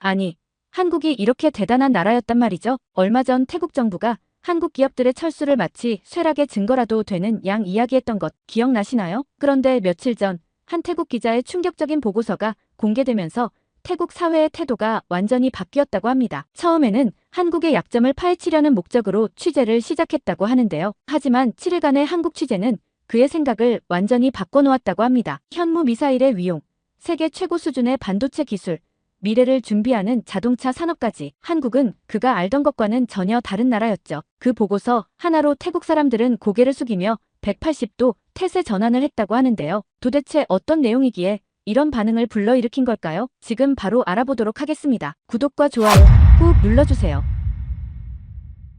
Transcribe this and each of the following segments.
아니, 한국이 이렇게 대단한 나라였단 말이죠. 얼마 전 태국 정부가 한국 기업들의 철수를 마치 쇠락의 증거라도 되는 양 이야기했던 것 기억나시나요? 그런데 며칠 전 한 태국 기자의 충격적인 보고서가 공개되면서 태국 사회의 태도가 완전히 바뀌었다고 합니다. 처음에는 한국의 약점을 파헤치려는 목적으로 취재를 시작했다고 하는데요. 하지만 7일간의 한국 취재는 그의 생각을 완전히 바꿔놓았다고 합니다. 현무 미사일의 위용, 세계 최고 수준의 반도체 기술, 미래를 준비하는 자동차 산업까지 한국은 그가 알던 것과는 전혀 다른 나라였죠. 그 보고서 하나로 태국 사람들은 고개를 숙이며 180도 태세 전환을 했다고 하는데요. 도대체 어떤 내용이기에 이런 반응을 불러일으킨 걸까요? 지금 바로 알아보도록 하겠습니다. 구독과 좋아요 꾹 눌러주세요.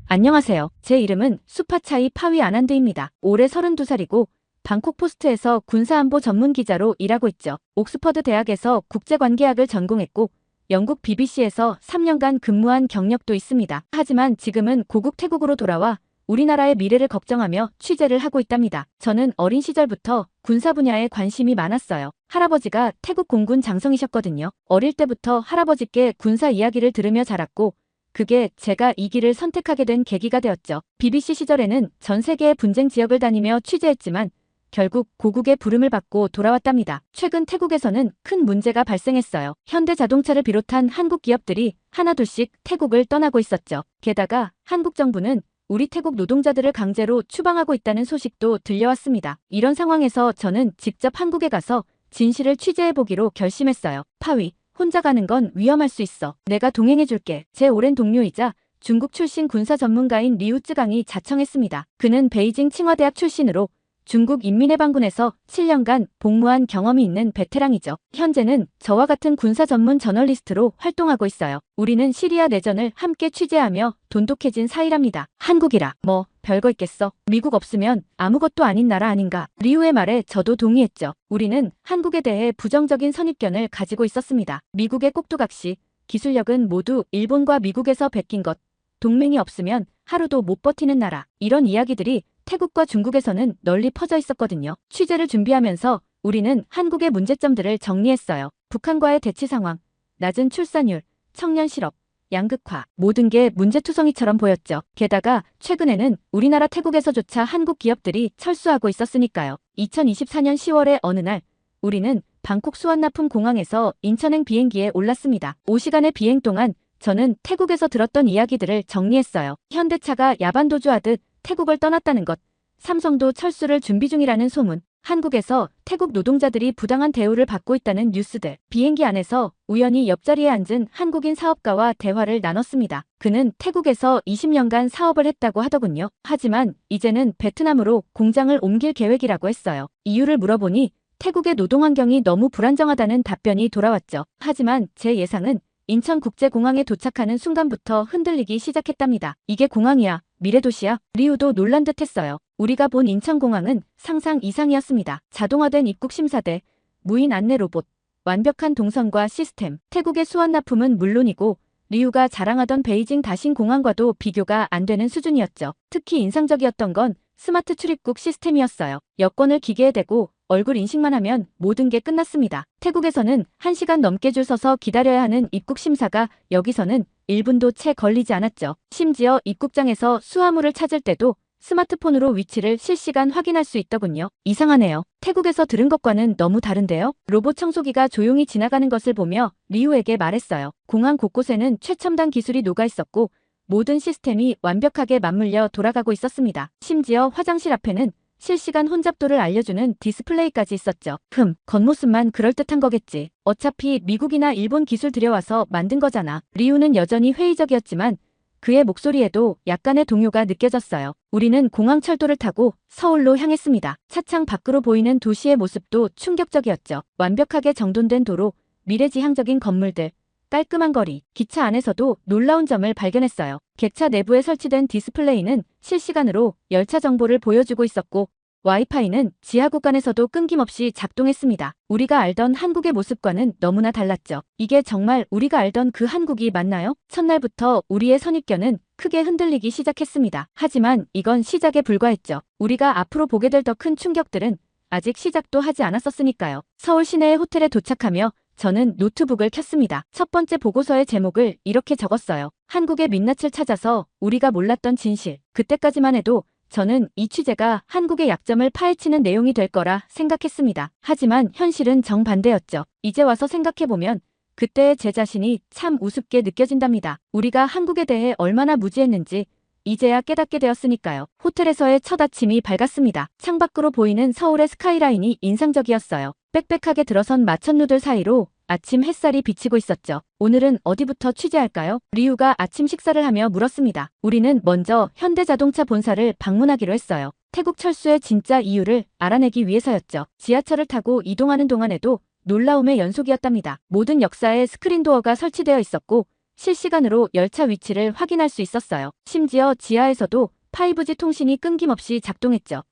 안녕하세요. 제 이름은 수파차이 파위 아난드입니다. 올해 32살이고 방콕 포스트에서 군사안보 전문 기자로 일하고 있죠. 옥스퍼드 대학에서 국제관계학을 전공했고 영국 BBC에서 3년간 근무한 경력도 있습니다. 하지만 지금은 고국 태국으로 돌아와 우리나라의 미래를 걱정하며 취재를 하고 있답니다. 저는 어린 시절부터 군사 분야에 관심이 많았어요. 할아버지가 태국 공군 장성이셨거든요. 어릴 때부터 할아버지께 군사 이야기를 들으며 자랐고 그게 제가 이 길을 선택하게 된 계기가 되었죠. BBC 시절에는 전 세계의 분쟁 지역을 다니며 취재했지만 결국 고국의 부름을 받고 돌아왔답니다. 최근 태국에서는 큰 문제가 발생했어요. 현대 자동차를 비롯한 한국 기업들이 하나둘씩 태국을 떠나고 있었죠. 게다가 한국 정부는 우리 태국 노동자들을 강제로 추방하고 있다는 소식도 들려왔습니다. 이런 상황에서 저는 직접 한국에 가서 진실을 취재해보기로 결심했어요. 파위, 혼자 가는 건 위험할 수 있어. 내가 동행해줄게. 제 오랜 동료이자 중국 출신 군사 전문가인 리우쯔강이 자청했습니다. 그는 베이징 칭화대학 출신으로 중국 인민해방군에서 7년간 복무한 경험이 있는 베테랑이죠. 현재는 저와 같은 군사 전문 저널리스트로 활동하고 있어요. 우리는 시리아 내전을 함께 취재하며 돈독해진 사이랍니다. 한국이라 뭐 별거 있겠어. 미국 없으면 아무것도 아닌 나라 아닌가. 리우의 말에 저도 동의했죠. 우리는 한국에 대해 부정적인 선입견을 가지고 있었습니다. 미국의 꼭두각시, 기술력은 모두 일본과 미국에서 베낀 것. 동맹이 없으면 하루도 못 버티는 나라. 이런 이야기들이 태국과 중국에서는 널리 퍼져 있었거든요. 취재를 준비하면서 우리는 한국의 문제점들을 정리했어요. 북한과의 대치 상황, 낮은 출산율, 청년 실업, 양극화, 모든 게 문제투성이처럼 보였죠. 게다가 최근에는 우리나라 태국에서조차 한국 기업들이 철수하고 있었으니까요. 2024년 10월의 어느 날 우리는 방콕 수완나품 공항에서 인천행 비행기에 올랐습니다. 5시간의 비행 동안 저는 태국에서 들었던 이야기들을 정리했어요. 현대차가 야반도주하듯 태국을 떠났다는 것, 삼성도 철수를 준비 중이라는 소문, 한국에서 태국 노동자들이 부당한 대우를 받고 있다는 뉴스들, 비행기 안에서 우연히 옆자리에 앉은 한국인 사업가와 대화를 나눴습니다. 그는 태국에서 20년간 사업을 했다고 하더군요. 하지만 이제는 베트남으로 공장을 옮길 계획이라고 했어요. 이유를 물어보니 태국의 노동 환경이 너무 불안정하다는 답변이 돌아왔죠. 하지만 제 예상은 인천국제공항에 도착하는 순간부터 흔들리기 시작했답니다. 이게 공항이야. 미래도시야. 리우도 놀란 듯 했어요. 우리가 본 인천공항은 상상 이상이었습니다. 자동화된 입국 심사대, 무인 안내 로봇, 완벽한 동선과 시스템, 태국의 수완납품은 물론이고 리우가 자랑하던 베이징 다신 공항과도 비교가 안 되는 수준이었죠. 특히 인상적이었던 건 스마트 출입국 시스템이었어요. 여권을 기계에 대고 얼굴 인식만 하면 모든 게 끝났습니다. 태국에서는 1시간 넘게 줄 서서 기다려야 하는 입국 심사가 여기서는 1분도 채 걸리지 않았죠. 심지어 입국장에서 수화물을 찾을 때도 스마트폰으로 위치를 실시간 확인할 수 있더군요. 이상하네요. 태국에서 들은 것과는 너무 다른데요. 로봇 청소기가 조용히 지나가는 것을 보며 리우에게 말했어요. 공항 곳곳에는 최첨단 기술이 녹아 있었고 모든 시스템이 완벽하게 맞물려 돌아가고 있었습니다. 심지어 화장실 앞에는 실시간 혼잡도를 알려주는 디스플레이까지 있었죠. 흠, 겉모습만 그럴듯한 거겠지. 어차피 미국이나 일본 기술 들여와서 만든 거잖아. 리우는 여전히 회의적이었지만 그의 목소리에도 약간의 동요가 느껴졌어요. 우리는 공항 철도를 타고 서울로 향했습니다. 차창 밖으로 보이는 도시의 모습도 충격적이었죠. 완벽하게 정돈된 도로, 미래지향적인 건물들, 깔끔한 거리, 기차 안에서도 놀라운 점을 발견했어요. 객차 내부에 설치된 디스플레이는 실시간으로 열차 정보를 보여주고 있었고 와이파이는 지하 구간에서도 끊김없이 작동했습니다. 우리가 알던 한국의 모습과는 너무나 달랐죠. 이게 정말 우리가 알던 그 한국이 맞나요? 첫날부터 우리의 선입견은 크게 흔들리기 시작했습니다. 하지만 이건 시작에 불과했죠. 우리가 앞으로 보게 될 더 큰 충격들은 아직 시작도 하지 않았었으니까요. 서울 시내의 호텔에 도착하며 저는 노트북을 켰습니다. 첫 번째 보고서의 제목을 이렇게 적었어요. 한국의 민낯을 찾아서 우리가 몰랐던 진실. 그때까지만 해도 저는 이 취재가 한국의 약점을 파헤치는 내용이 될 거라 생각했습니다. 하지만 현실은 정반대였죠. 이제 와서 생각해보면 그때의 제 자신이 참 우습게 느껴진답니다. 우리가 한국에 대해 얼마나 무지했는지 이제야 깨닫게 되었으니까요. 호텔에서의 첫 아침이 밝았습니다. 창밖으로 보이는 서울의 스카이라인이 인상적이었어요. 빽빽하게 들어선 마천루들 사이로 아침 햇살이 비치고 있었죠. 오늘은 어디부터 취재할까요? 리우가 아침 식사를 하며 물었습니다. 우리는 먼저 현대자동차 본사를 방문하기로 했어요. 태국 철수의 진짜 이유를 알아내기 위해서였죠. 지하철을 타고 이동하는 동안에도 놀라움의 연속이었답니다. 모든 역사에 스크린도어가 설치되어 있었고 실시간으로 열차 위치를 확인할 수 있었어요. 심지어 지하에서도 5G 통신이 끊김없이 작동했죠.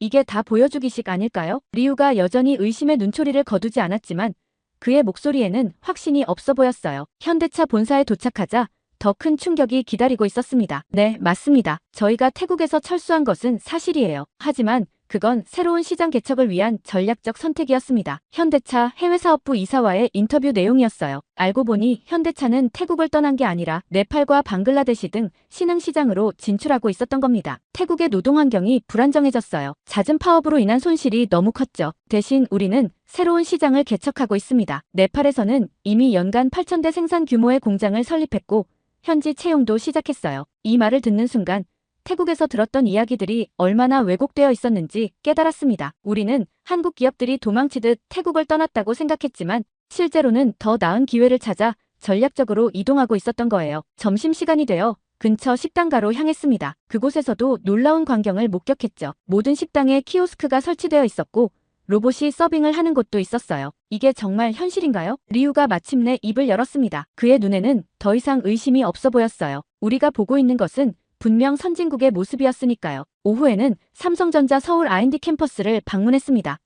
이게 다 보여주기식 아닐까요? 리우가 여전히 의심의 눈초리를 거두지 않았지만 그의 목소리에는 확신이 없어 보였어요. 현대차 본사에 도착하자 더 큰 충격이 기다리고 있었습니다. 네, 맞습니다. 저희가 태국에서 철수한 것은 사실이에요. 하지만 그건 새로운 시장 개척을 위한 전략적 선택이었습니다. 현대차 해외사업부 이사와의 인터뷰 내용이었어요. 알고 보니 현대차는 태국을 떠난 게 아니라 네팔과 방글라데시 등 신흥시장으로 진출하고 있었던 겁니다. 태국의 노동 환경이 불안정해졌어요. 잦은 파업으로 인한 손실이 너무 컸죠. 대신 우리는 새로운 시장을 개척하고 있습니다. 네팔에서는 이미 연간 8,000대 생산 규모의 공장을 설립했고 현지 채용도 시작했어요. 이 말을 듣는 순간 태국에서 들었던 이야기들이 얼마나 왜곡되어 있었는지 깨달았습니다. 우리는 한국 기업들이 도망치듯 태국을 떠났다고 생각했지만 실제로는 더 나은 기회를 찾아 전략적으로 이동하고 있었던 거예요. 점심시간이 되어 근처 식당가로 향했습니다. 그곳에서도 놀라운 광경을 목격했죠. 모든 식당에 키오스크가 설치되어 있었고 로봇이 서빙을 하는 곳도 있었어요. 이게 정말 현실인가요? 리우가 마침내 입을 열었습니다. 그의 눈에는 더 이상 의심이 없어 보였어요. 우리가 보고 있는 것은 분명 선진국의 모습이었으니까요. 오후에는 삼성전자 서울 R&D 캠퍼스를 방문했습니다.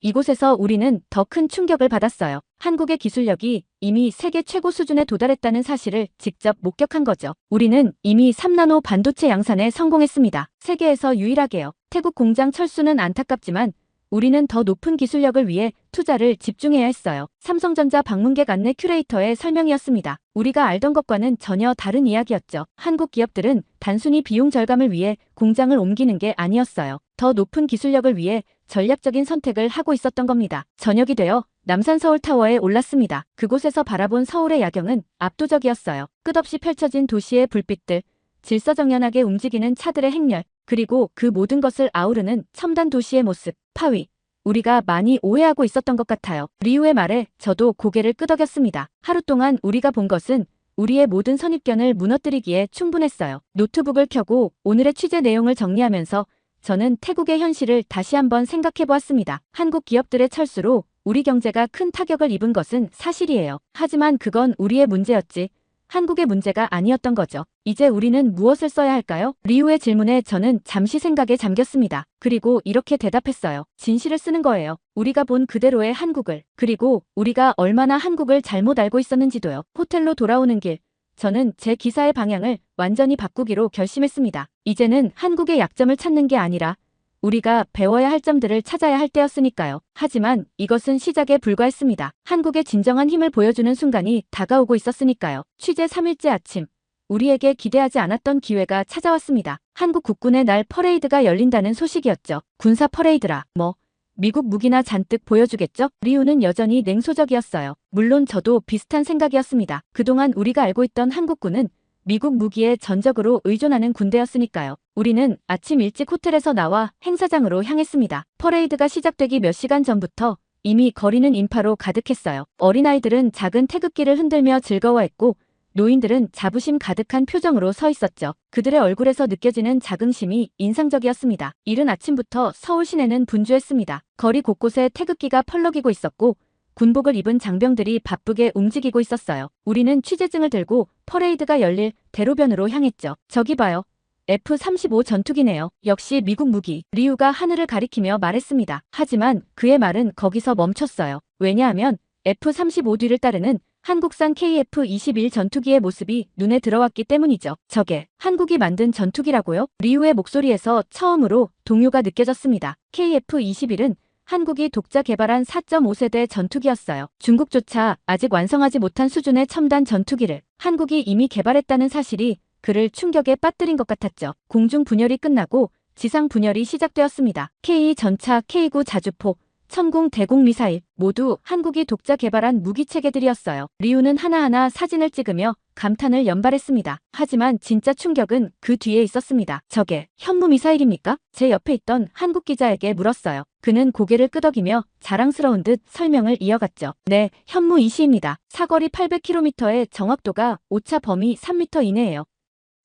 이곳에서 우리는 더 큰 충격을 받았어요. 한국의 기술력이 이미 세계 최고 수준에 도달했다는 사실을 직접 목격한 거죠. 우리는 이미 3나노 반도체 양산에 성공했습니다. 세계에서 유일하게요. 태국 공장 철수는 안타깝지만 우리는 더 높은 기술력을 위해 투자를 집중해야 했어요. 삼성전자 방문객 안내 큐레이터의 설명이었습니다. 우리가 알던 것과는 전혀 다른 이야기였죠. 한국 기업들은 단순히 비용 절감을 위해 공장을 옮기는 게 아니었어요. 더 높은 기술력을 위해 전략적인 선택을 하고 있었던 겁니다. 저녁이 되어 남산 서울타워에 올랐습니다. 그곳에서 바라본 서울의 야경은 압도적이었어요. 끝없이 펼쳐진 도시의 불빛들, 질서정연하게 움직이는 차들의 행렬, 그리고 그 모든 것을 아우르는 첨단 도시의 모습, 파위. 우리가 많이 오해하고 있었던 것 같아요. 리우의 말에 저도 고개를 끄덕였습니다. 하루 동안 우리가 본 것은 우리의 모든 선입견을 무너뜨리기에 충분했어요. 노트북을 켜고 오늘의 취재 내용을 정리하면서 저는 태국의 현실을 다시 한번 생각해 보았습니다. 한국 기업들의 철수로 우리 경제가 큰 타격을 입은 것은 사실이에요. 하지만 그건 우리의 문제였지. 한국의 문제가 아니었던 거죠. 이제 우리는 무엇을 써야 할까요? 리우의 질문에 저는 잠시 생각에 잠겼습니다. 그리고 이렇게 대답했어요. 진실을 쓰는 거예요. 우리가 본 그대로의 한국을. 그리고 우리가 얼마나 한국을 잘못 알고 있었는지도요. 호텔로 돌아오는 길. 저는 제 기사의 방향을 완전히 바꾸기로 결심했습니다. 이제는 한국의 약점을 찾는 게 아니라 우리가 배워야 할 점들을 찾아야 할 때였으니까요. 하지만 이것은 시작에 불과했습니다. 한국의 진정한 힘을 보여주는 순간이 다가오고 있었으니까요. 취재 3일째 아침. 우리에게 기대하지 않았던 기회가 찾아왔습니다. 한국 국군의 날 퍼레이드가 열린다는 소식이었죠. 군사 퍼레이드라, 뭐, 미국 무기나 잔뜩 보여주겠죠? 리우는 여전히 냉소적이었어요. 물론 저도 비슷한 생각이었습니다. 그동안 우리가 알고 있던 한국군은 미국 무기에 전적으로 의존하는 군대였으니까요. 우리는 아침 일찍 호텔에서 나와 행사장으로 향했습니다. 퍼레이드가 시작되기 몇 시간 전부터 이미 거리는 인파로 가득했어요. 어린아이들은 작은 태극기를 흔들며 즐거워했고 노인들은 자부심 가득한 표정으로 서 있었죠. 그들의 얼굴에서 느껴지는 자긍심이 인상적이었습니다. 이른 아침부터 서울 시내는 분주했습니다. 거리 곳곳에 태극기가 펄럭이고 있었고 군복을 입은 장병들이 바쁘게 움직이고 있었어요. 우리는 취재증을 들고 퍼레이드가 열릴 대로변으로 향했죠. 저기 봐요. F-35 전투기네요. 역시 미국 무기. 리우가 하늘을 가리키며 말했습니다. 하지만 그의 말은 거기서 멈췄어요. 왜냐하면 F-35 뒤를 따르는 한국산 KF-21 전투기의 모습이 눈에 들어왔기 때문이죠. 저게 한국이 만든 전투기라고요? 리우의 목소리에서 처음으로 동요가 느껴졌습니다. KF-21은 한국이 독자 개발한 4.5세대 전투기였어요. 중국조차 아직 완성하지 못한 수준의 첨단 전투기를 한국이 이미 개발했다는 사실이 그를 충격에 빠뜨린 것 같았죠. 공중 분열이 끝나고 지상 분열이 시작되었습니다. K 전차 K9 자주포 천궁 대공 미사일 모두 한국이 독자 개발한 무기 체계들이었어요. 리우는 하나하나 사진을 찍으며 감탄을 연발했습니다. 하지만 진짜 충격은 그 뒤에 있었습니다. 저게 현무 미사일입니까? 제 옆에 있던 한국 기자에게 물었어요. 그는 고개를 끄덕이며 자랑스러운 듯 설명을 이어갔죠. 네, 현무 2시입니다. 사거리 800km의 정확도가 오차 범위 3m 이내예요.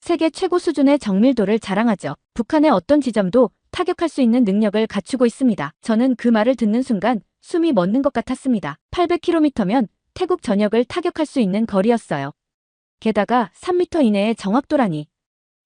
세계 최고 수준의 정밀도를 자랑하죠. 북한의 어떤 지점도 타격할 수 있는 능력을 갖추고 있습니다. 저는 그 말을 듣는 순간 숨이 멎는 것 같았습니다. 800km면 태국 전역을 타격할 수 있는 거리였어요. 게다가 3m 이내의 정확도라니.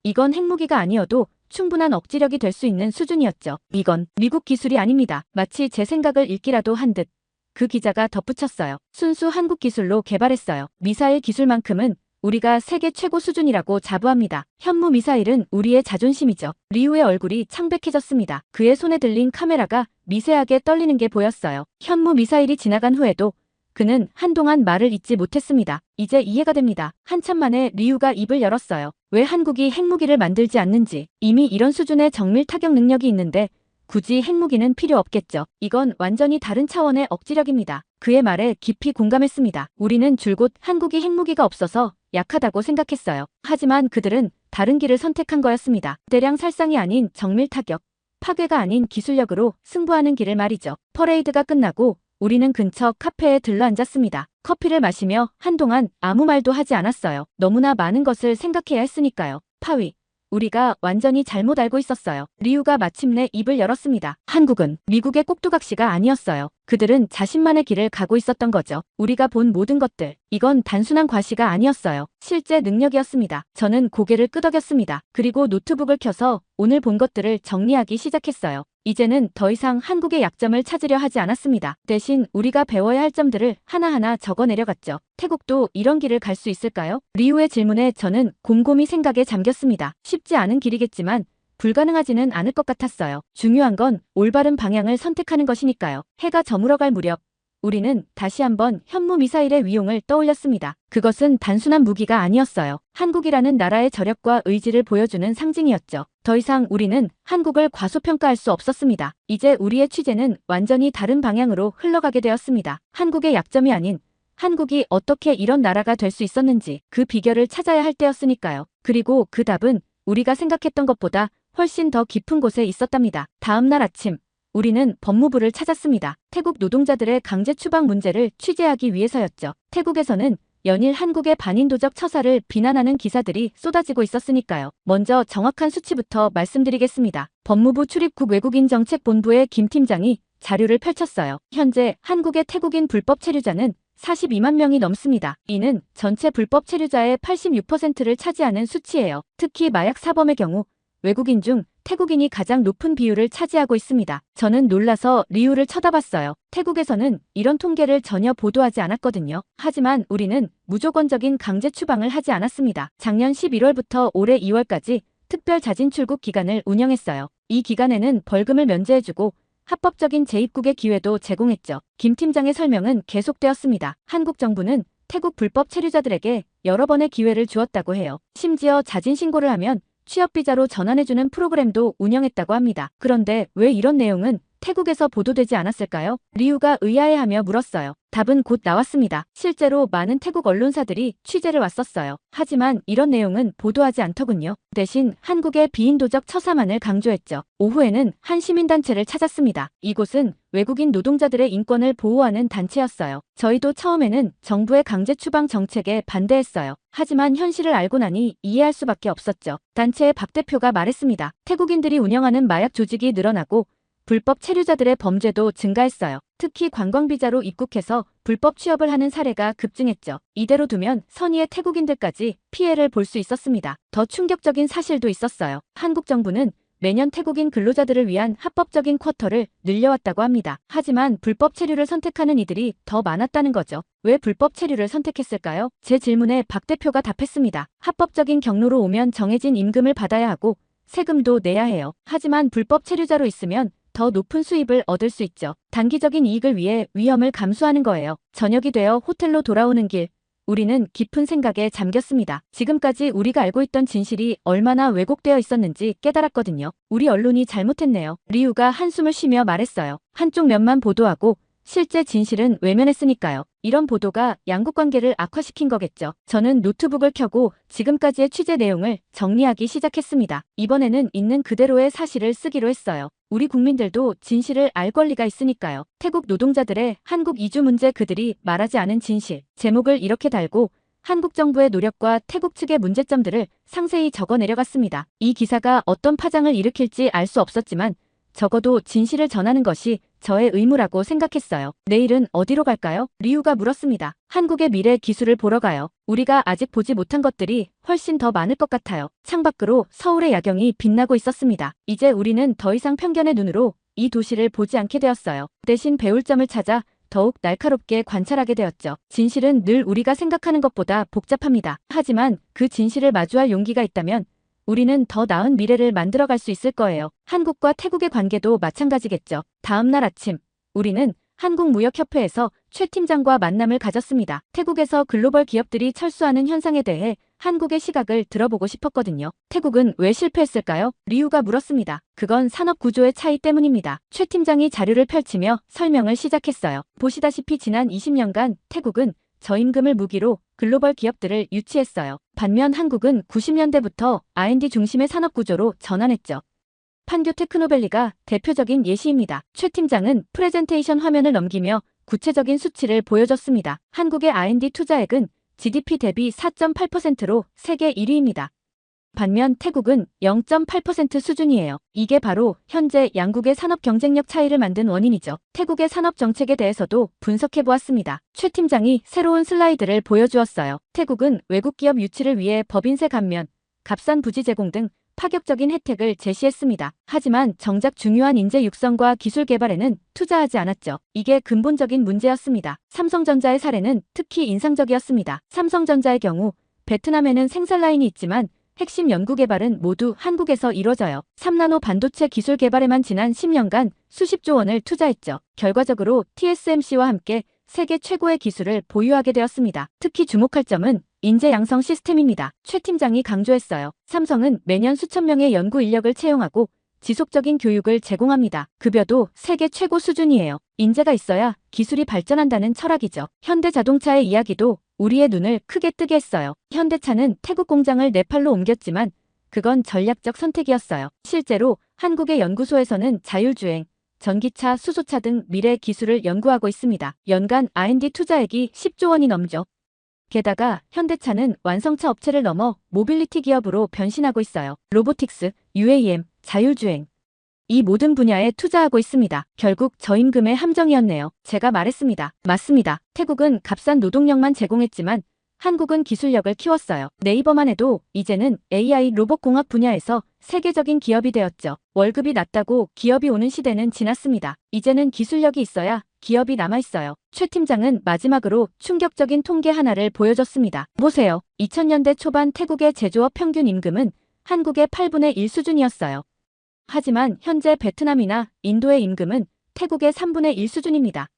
이건 핵무기가 아니어도 충분한 억지력이 될 수 있는 수준이었죠. 이건 미국 기술이 아닙니다. 마치 제 생각을 읽기라도 한 듯. 그 기자가 덧붙였어요. 순수 한국 기술로 개발했어요. 미사일 기술만큼은 우리가 세계 최고 수준이라고 자부합니다. 현무 미사일은 우리의 자존심이죠. 리우의 얼굴이 창백해졌습니다. 그의 손에 들린 카메라가 미세하게 떨리는 게 보였어요. 현무 미사일이 지나간 후에도 그는 한동안 말을 잇지 못했습니다. 이제 이해가 됩니다. 한참 만에 리우가 입을 열었어요. 왜 한국이 핵무기를 만들지 않는지. 이미 이런 수준의 정밀 타격 능력이 있는데 굳이 핵무기는 필요 없겠죠. 이건 완전히 다른 차원의 억지력입니다. 그의 말에 깊이 공감했습니다. 우리는 줄곧 한국이 핵무기가 없어서 약하다고 생각했어요. 하지만 그들은 다른 길을 선택한 거였습니다. 대량 살상이 아닌 정밀 타격, 파괴가 아닌 기술력으로 승부하는 길을 말이죠. 퍼레이드가 끝나고 우리는 근처 카페에 들러 앉았습니다. 커피를 마시며 한동안 아무 말도 하지 않았어요. 너무나 많은 것을 생각해야 했으니까요. 파위. 우리가 완전히 잘못 알고 있었어요. 리우가 마침내 입을 열었습니다. 한국은 미국의 꼭두각시가 아니었어요. 그들은 자신만의 길을 가고 있었던 거죠. 우리가 본 모든 것들, 이건 단순한 과시가 아니었어요. 실제 능력이었습니다. 저는 고개를 끄덕였습니다. 그리고 노트북을 켜서 오늘 본 것들을 정리하기 시작했어요. 이제는 더 이상 한국의 약점을 찾으려 하지 않았습니다. 대신 우리가 배워야 할 점들을 하나하나 적어 내려갔죠. 태국도 이런 길을 갈 수 있을까요? 리우의 질문에 저는 곰곰이 생각에 잠겼습니다. 쉽지 않은 길이겠지만 불가능하지는 않을 것 같았어요. 중요한 건 올바른 방향을 선택하는 것이니까요. 해가 저물어갈 무렵 우리는 다시 한번 현무 미사일의 위용을 떠올렸습니다. 그것은 단순한 무기가 아니었어요. 한국이라는 나라의 저력과 의지를 보여주는 상징이었죠. 더 이상 우리는 한국을 과소평가할 수 없었습니다. 이제 우리의 취재는 완전히 다른 방향으로 흘러가게 되었습니다. 한국의 약점이 아닌 한국이 어떻게 이런 나라가 될 수 있었는지 그 비결을 찾아야 할 때였으니까요. 그리고 그 답은 우리가 생각했던 것보다 훨씬 더 깊은 곳에 있었답니다. 다음 날 아침 우리는 법무부를 찾았습니다. 태국 노동자들의 강제 추방 문제를 취재하기 위해서였죠. 태국에서는 연일 한국의 반인도적 처사를 비난하는 기사들이 쏟아지고 있었으니까요. 먼저 정확한 수치부터 말씀드리겠습니다. 법무부 출입국 외국인 정책 본부의 김 팀장이 자료를 펼쳤어요. 현재 한국의 태국인 불법 체류자는 42만 명이 넘습니다. 이는 전체 불법 체류자의 86%를 차지하는 수치예요. 특히 마약 사범의 경우 외국인 중 태국인이 가장 높은 비율을 차지하고 있습니다. 저는 놀라서 리우를 쳐다봤어요. 태국에서는 이런 통계를 전혀 보도하지 않았거든요. 하지만 우리는 무조건적인 강제 추방을 하지 않았습니다. 작년 11월부터 올해 2월까지 특별 자진 출국 기간을 운영했어요. 이 기간에는 벌금을 면제해주고 합법적인 재입국의 기회도 제공했죠. 김 팀장의 설명은 계속되었습니다. 한국 정부는 태국 불법 체류자들에게 여러 번의 기회를 주었다고 해요. 심지어 자진 신고를 하면 취업비자로 전환해주는 프로그램도 운영했다고 합니다. 그런데 왜 이런 내용은 태국에서 보도되지 않았을까요? 리우가 의아해하며 물었어요. 답은 곧 나왔습니다. 실제로 많은 태국 언론사들이 취재를 왔었어요. 하지만 이런 내용은 보도하지 않더군요. 대신 한국의 비인도적 처사만을 강조했죠. 오후에는 한 시민단체를 찾았습니다. 이곳은 외국인 노동자들의 인권을 보호하는 단체였어요. 저희도 처음에는 정부의 강제 추방 정책에 반대했어요. 하지만 현실을 알고 나니 이해할 수밖에 없었죠. 단체의 박 대표가 말했습니다. 태국인들이 운영하는 마약 조직이 늘어나고 불법 체류자들의 범죄도 증가했어요. 특히 관광비자로 입국해서 불법 취업을 하는 사례가 급증했죠. 이대로 두면 선의의 태국인들까지 피해를 볼 수 있었습니다. 더 충격적인 사실도 있었어요. 한국 정부는 매년 태국인 근로자들을 위한 합법적인 쿼터를 늘려왔다고 합니다. 하지만 불법 체류를 선택하는 이들이 더 많았다는 거죠. 왜 불법 체류를 선택했을까요? 제 질문에 박 대표가 답했습니다. 합법적인 경로로 오면 정해진 임금을 받아야 하고 세금도 내야 해요. 하지만 불법 체류자로 있으면 더 높은 수입을 얻을 수 있죠. 단기적인 이익을 위해 위험을 감수하는 거예요. 저녁이 되어 호텔로 돌아오는 길, 우리는 깊은 생각에 잠겼습니다. 지금까지 우리가 알고 있던 진실이 얼마나 왜곡되어 있었는지 깨달았거든요. 우리 언론이 잘못했네요. 리우가 한숨을 쉬며 말했어요. 한쪽 면만 보도하고 실제 진실은 외면했으니까요. 이런 보도가 양국 관계를 악화시킨 거겠죠. 저는 노트북을 켜고 지금까지의 취재 내용을 정리하기 시작했습니다. 이번에는 있는 그대로의 사실을 쓰기로 했어요. 우리 국민들도 진실을 알 권리가 있으니까요. 태국 노동자들의 한국 이주 문제 그들이 말하지 않은 진실. 제목을 이렇게 달고 한국 정부의 노력과 태국 측의 문제점들을 상세히 적어 내려갔습니다. 이 기사가 어떤 파장을 일으킬지 알 수 없었지만 적어도 진실을 전하는 것이 저의 의무라고 생각했어요. 내일은 어디로 갈까요? 리우가 물었습니다. 한국의 미래 기술을 보러 가요. 우리가 아직 보지 못한 것들이 훨씬 더 많을 것 같아요. 창밖으로 서울의 야경이 빛나고 있었습니다. 이제 우리는 더 이상 편견의 눈으로 이 도시를 보지 않게 되었어요. 대신 배울 점을 찾아 더욱 날카롭게 관찰하게 되었죠. 진실은 늘 우리가 생각하는 것보다 복잡합니다. 하지만 그 진실을 마주할 용기가 있다면 우리는 더 나은 미래를 만들어갈 수 있을 거예요. 한국과 태국의 관계도 마찬가지겠죠. 다음 날 아침, 우리는 한국무역협회에서 최 팀장과 만남을 가졌습니다. 태국에서 글로벌 기업들이 철수하는 현상에 대해 한국의 시각을 들어보고 싶었거든요. 태국은 왜 실패했을까요? 리우가 물었습니다. 그건 산업 구조의 차이 때문입니다. 최 팀장이 자료를 펼치며 설명을 시작했어요. 보시다시피 지난 20년간 태국은 저임금을 무기로 글로벌 기업들을 유치했어요. 반면 한국은 90년대부터 R&D 중심의 산업 구조로 전환했죠. 판교 테크노밸리가 대표적인 예시입니다. 최 팀장은 프레젠테이션 화면을 넘기며 구체적인 수치를 보여줬습니다. 한국의 R&D 투자액은 GDP 대비 4.8%로 세계 1위입니다. 반면 태국은 0.8% 수준이에요. 이게 바로 현재 양국의 산업 경쟁력 차이를 만든 원인이죠. 태국의 산업 정책에 대해서도 분석해 보았습니다. 최 팀장이 새로운 슬라이드를 보여주었어요. 태국은 외국 기업 유치를 위해 법인세 감면, 값싼 부지 제공 등 파격적인 혜택을 제시했습니다. 하지만 정작 중요한 인재 육성과 기술 개발에는 투자하지 않았죠. 이게 근본적인 문제였습니다. 삼성전자의 사례는 특히 인상적이었습니다. 삼성전자의 경우 베트남에는 생산 라인이 있지만 핵심 연구 개발은 모두 한국에서 이뤄져요. 3나노 반도체 기술 개발에만 지난 10년간 수십조 원을 투자했죠. 결과적으로 TSMC와 함께 세계 최고의 기술을 보유하게 되었습니다. 특히 주목할 점은 인재 양성 시스템입니다. 최 팀장이 강조했어요. 삼성은 매년 수천 명의 연구 인력을 채용하고 지속적인 교육을 제공합니다. 급여도 세계 최고 수준이에요. 인재가 있어야 기술이 발전한다는 철학이죠. 현대 자동차의 이야기도 우리의 눈을 크게 뜨게 했어요. 현대차는 태국 공장을 네팔로 옮겼지만 그건 전략적 선택이었어요. 실제로 한국의 연구소에서는 자율주행, 전기차, 수소차 등 미래 기술을 연구하고 있습니다. 연간 R&D 투자액이 10조 원이 넘죠. 게다가 현대차는 완성차 업체를 넘어 모빌리티 기업으로 변신하고 있어요. 로보틱스, UAM, 자율주행, 이 모든 분야에 투자하고 있습니다. 결국 저임금의 함정이었네요. 제가 말했습니다. 맞습니다. 태국은 값싼 노동력만 제공했지만 한국은 기술력을 키웠어요. 네이버만 해도 이제는 AI 로봇공학 분야에서 세계적인 기업이 되었죠. 월급이 낮다고 기업이 오는 시대는 지났습니다. 이제는 기술력이 있어야 기업이 남아있어요. 최 팀장은 마지막으로 충격적인 통계 하나를 보여줬습니다. 보세요. 2000년대 초반 태국의 제조업 평균 임금은 한국의 8분의 1 수준이었어요. 하지만 현재 베트남이나 인도의 임금은 태국의 3분의 1 수준입니다.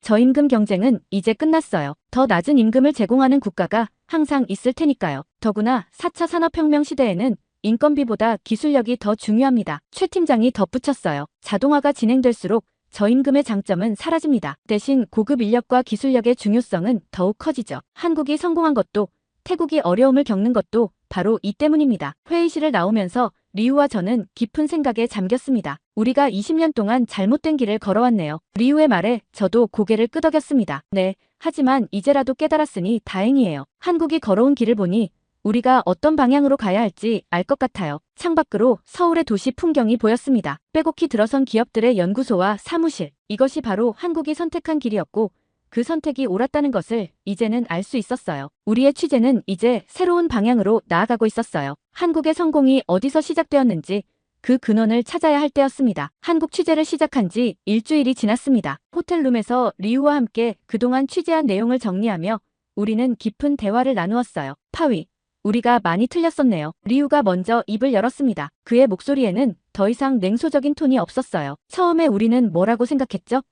저임금 경쟁은 이제 끝났어요. 더 낮은 임금을 제공하는 국가가 항상 있을 테니까요. 더구나 4차 산업혁명 시대에는 인건비보다 기술력이 더 중요합니다. 최 팀장이 덧붙였어요. 자동화가 진행될수록 저임금의 장점은 사라집니다. 대신 고급 인력과 기술력의 중요성은 더욱 커지죠. 한국이 성공한 것도 태국이 어려움을 겪는 것도 바로 이 때문입니다. 회의실을 나오면서 리우와 저는 깊은 생각에 잠겼습니다. 우리가 20년 동안 잘못된 길을 걸어왔네요. 리우의 말에 저도 고개를 끄덕였습니다. 네, 하지만 이제라도 깨달았으니 다행이에요. 한국이 걸어온 길을 보니 우리가 어떤 방향으로 가야 할지 알 것 같아요. 창밖으로 서울의 도시 풍경이 보였습니다. 빼곡히 들어선 기업들의 연구소와 사무실. 이것이 바로 한국이 선택한 길이었고 그 선택이 옳았다는 것을 이제는 알 수 있었어요. 우리의 취재는 이제 새로운 방향으로 나아가고 있었어요. 한국의 성공이 어디서 시작되었는지 그 근원을 찾아야 할 때였습니다. 한국 취재를 시작한 지 일주일이 지났습니다. 호텔룸에서 리우와 함께 그동안 취재한 내용을 정리하며 우리는 깊은 대화를 나누었어요. 파위. 우리가 많이 틀렸었네요. 리우가 먼저 입을 열었습니다. 그의 목소리에는 더 이상 냉소적인 톤이 없었어요. 처음에 우리는 뭐라고 생각했죠?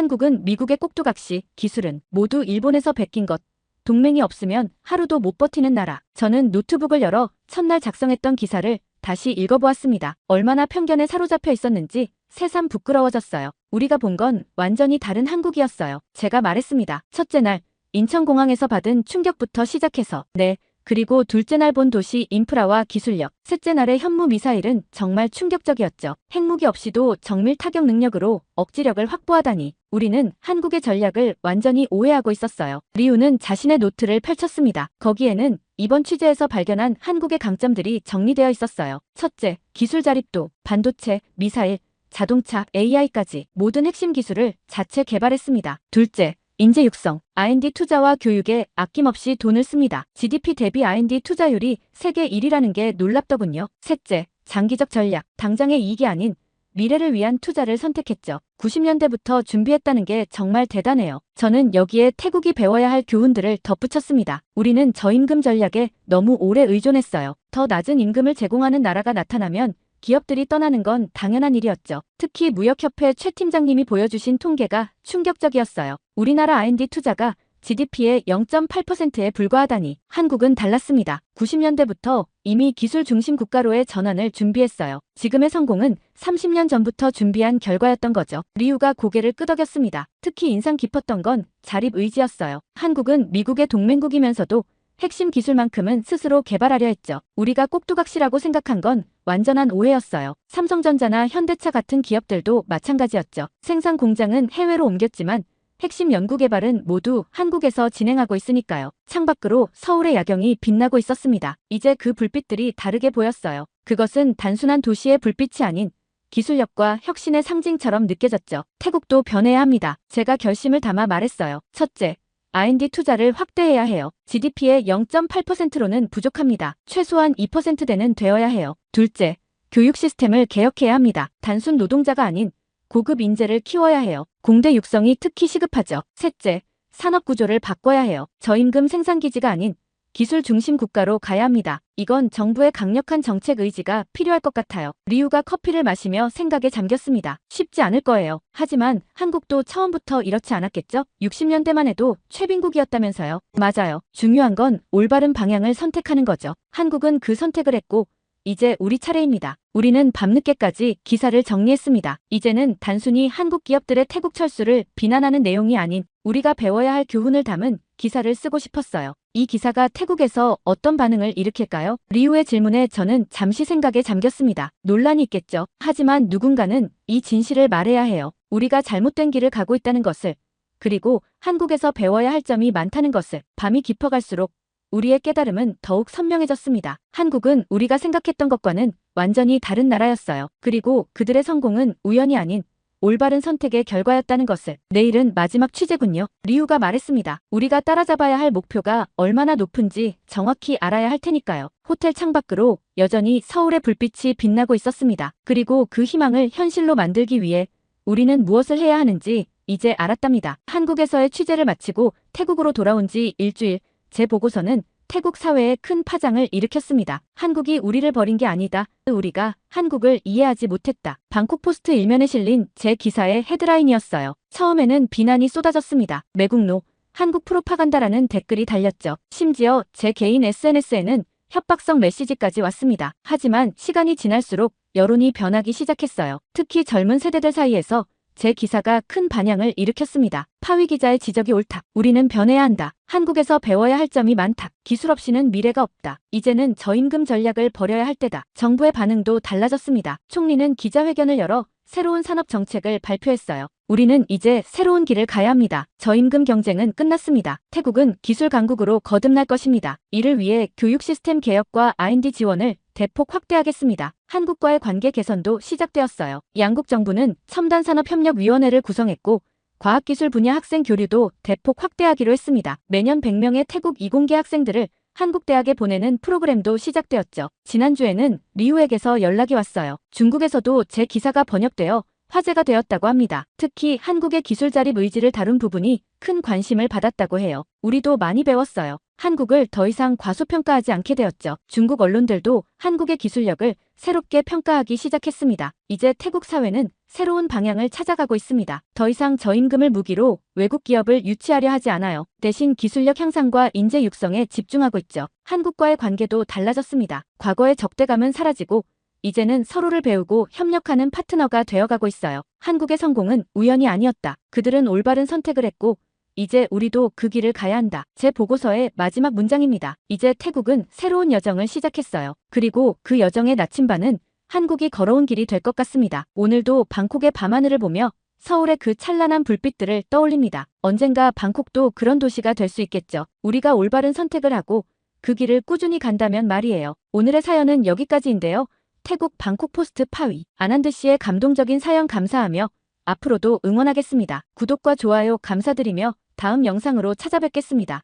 한국은 미국의 꼭두각시, 기술은 모두 일본에서 베낀 것. 동맹이 없으면 하루도 못 버티는 나라. 저는 노트북을 열어 첫날 작성했던 기사를 다시 읽어보았습니다. 얼마나 편견에 사로잡혀 있었는지 새삼 부끄러워졌어요. 우리가 본 건 완전히 다른 한국이었어요. 제가 말했습니다. 첫째 날, 인천공항에서 받은 충격부터 시작해서, 네, 그리고 둘째 날 본 도시 인프라와 기술력, 셋째 날의 현무 미사일은 정말 충격적이었죠. 핵무기 없이도 정밀 타격 능력으로 억지력을 확보하다니, 우리는 한국의 전략을 완전히 오해하고 있었어요. 리우는 자신의 노트를 펼쳤습니다. 거기에는 이번 취재에서 발견한 한국의 강점들이 정리되어 있었어요. 첫째, 기술 자립도, 반도체, 미사일, 자동차, AI까지 모든 핵심 기술을 자체 개발했습니다. 둘째, 인재 육성, R&D 투자와 교육에 아낌없이 돈을 씁니다. GDP 대비 R&D 투자율이 세계 1위라는 게 놀랍더군요. 셋째, 장기적 전략, 당장의 이익이 아닌 미래를 위한 투자를 선택했죠. 90년대부터 준비했다는 게 정말 대단해요. 저는 여기에 태국이 배워야 할 교훈들을 덧붙였습니다. 우리는 저임금 전략에 너무 오래 의존했어요. 더 낮은 임금을 제공하는 나라가 나타나면 기업들이 떠나는 건 당연한 일이었죠. 특히 무역협회 최 팀장님이 보여주신 통계가 충격적이었어요. 우리나라 R&D 투자가 GDP의 0.8%에 불과하다니 한국은 달랐습니다. 90년대부터 이미 기술 중심 국가로의 전환을 준비했어요. 지금의 성공은 30년 전부터 준비한 결과였던 거죠. 리우가 고개를 끄덕였습니다. 특히 인상 깊었던 건 자립 의지였어요. 한국은 미국의 동맹국이면서도 핵심 기술만큼은 스스로 개발하려 했죠. 우리가 꼭두각시라고 생각한 건 완전한 오해였어요. 삼성전자나 현대차 같은 기업들도 마찬가지였죠. 생산 공장은 해외로 옮겼지만 핵심 연구 개발은 모두 한국에서 진행하고 있으니까요. 창밖으로 서울의 야경이 빛나고 있었습니다. 이제 그 불빛들이 다르게 보였어요. 그것은 단순한 도시의 불빛이 아닌 기술력과 혁신의 상징처럼 느껴졌죠. 태국도 변해야 합니다. 제가 결심을 담아 말했어요. 첫째, R&D 투자를 확대해야 해요. GDP의 0.8%로는 부족합니다. 최소한 2%대는 되어야 해요. 둘째, 교육 시스템을 개혁해야 합니다. 단순 노동자가 아닌 고급 인재를 키워야 해요. 공대 육성이 특히 시급하죠. 셋째, 산업 구조를 바꿔야 해요. 저임금 생산기지가 아닌 기술 중심 국가로 가야 합니다. 이건 정부의 강력한 정책 의지가 필요할 것 같아요. 리우가 커피를 마시며 생각에 잠겼습니다. 쉽지 않을 거예요. 하지만 한국도 처음부터 이렇지 않았겠죠? 60년대만 해도 최빈국이었다면서요. 맞아요. 중요한 건 올바른 방향을 선택하는 거죠. 한국은 그 선택을 했고 이제 우리 차례입니다. 우리는 밤늦게까지 기사를 정리했습니다. 이제는 단순히 한국 기업들의 태국 철수를 비난하는 내용이 아닌 우리가 배워야 할 교훈을 담은 기사를 쓰고 싶었어요. 이 기사가 태국에서 어떤 반응을 일으킬까요? 리우의 질문에 저는 잠시 생각에 잠겼습니다. 논란이 있겠죠. 하지만 누군가는 이 진실을 말해야 해요. 우리가 잘못된 길을 가고 있다는 것을 그리고 한국에서 배워야 할 점이 많다는 것을 밤이 깊어갈수록 우리의 깨달음은 더욱 선명해졌습니다. 한국은 우리가 생각했던 것과는 완전히 다른 나라였어요. 그리고 그들의 성공은 우연이 아닌 올바른 선택의 결과였다는 것을 내일은 마지막 취재군요. 리우가 말했습니다. 우리가 따라잡아야 할 목표가 얼마나 높은지 정확히 알아야 할 테니까요. 호텔 창밖으로 여전히 서울의 불빛이 빛나고 있었습니다. 그리고 그 희망을 현실로 만들기 위해 우리는 무엇을 해야 하는지 이제 알았답니다. 한국에서의 취재를 마치고 태국으로 돌아온 지 일주일 제 보고서는 태국 사회에 큰 파장을 일으켰습니다. 한국이 우리를 버린 게 아니다. 우리가 한국을 이해하지 못했다. 방콕 포스트 일면에 실린 제 기사의 헤드라인이었어요. 처음에는 비난이 쏟아졌습니다. 매국노, 한국 프로파간다라는 댓글이 달렸죠. 심지어 제 개인 SNS에는 협박성 메시지까지 왔습니다. 하지만 시간이 지날수록 여론이 변하기 시작했어요. 특히 젊은 세대들 사이에서 제 기사가 큰 반향을 일으켰습니다. 파위 기자의 지적이 옳다. 우리는 변해야 한다. 한국에서 배워야 할 점이 많다. 기술 없이는 미래가 없다. 이제는 저임금 전략을 버려야 할 때다. 정부의 반응도 달라졌습니다. 총리는 기자회견을 열어 새로운 산업 정책을 발표했어요. 우리는 이제 새로운 길을 가야 합니다. 저임금 경쟁은 끝났습니다. 태국은 기술 강국으로 거듭날 것입니다. 이를 위해 교육 시스템 개혁과 R&D 지원을 대폭 확대하겠습니다. 한국과의 관계 개선도 시작되었어요. 양국 정부는 첨단산업협력위원회를 구성했고 과학기술 분야 학생 교류도 대폭 확대하기로 했습니다. 매년 100명의 태국 이공계 학생들을 한국 대학에 보내는 프로그램도 시작되었죠. 지난주에는 리우에게서 연락이 왔어요. 중국에서도 제 기사가 번역되어 화제가 되었다고 합니다. 특히 한국의 기술 자립 의지를 다룬 부분이 큰 관심을 받았다고 해요. 우리도 많이 배웠어요. 한국을 더 이상 과소평가하지 않게 되었죠. 중국 언론들도 한국의 기술력을 새롭게 평가하기 시작했습니다. 이제 태국 사회는 새로운 방향을 찾아가고 있습니다. 더 이상 저임금을 무기로 외국 기업을 유치하려 하지 않아요. 대신 기술력 향상과 인재 육성에 집중하고 있죠. 한국과의 관계도 달라졌습니다. 과거의 적대감은 사라지고 이제는 서로를 배우고 협력하는 파트너가 되어가고 있어요. 한국의 성공은 우연이 아니었다. 그들은 올바른 선택을 했고 이제 우리도 그 길을 가야 한다. 제 보고서의 마지막 문장입니다. 이제 태국은 새로운 여정을 시작했어요. 그리고 그 여정의 나침반은 한국이 걸어온 길이 될 것 같습니다. 오늘도 방콕의 밤하늘을 보며 서울의 그 찬란한 불빛들을 떠올립니다. 언젠가 방콕도 그런 도시가 될 수 있겠죠. 우리가 올바른 선택을 하고 그 길을 꾸준히 간다면 말이에요. 오늘의 사연은 여기까지인데요. 태국 방콕 포스트 파위. 아난드 씨의 감동적인 사연 감사하며 앞으로도 응원하겠습니다. 구독과 좋아요 감사드리며 다음 영상으로 찾아뵙겠습니다.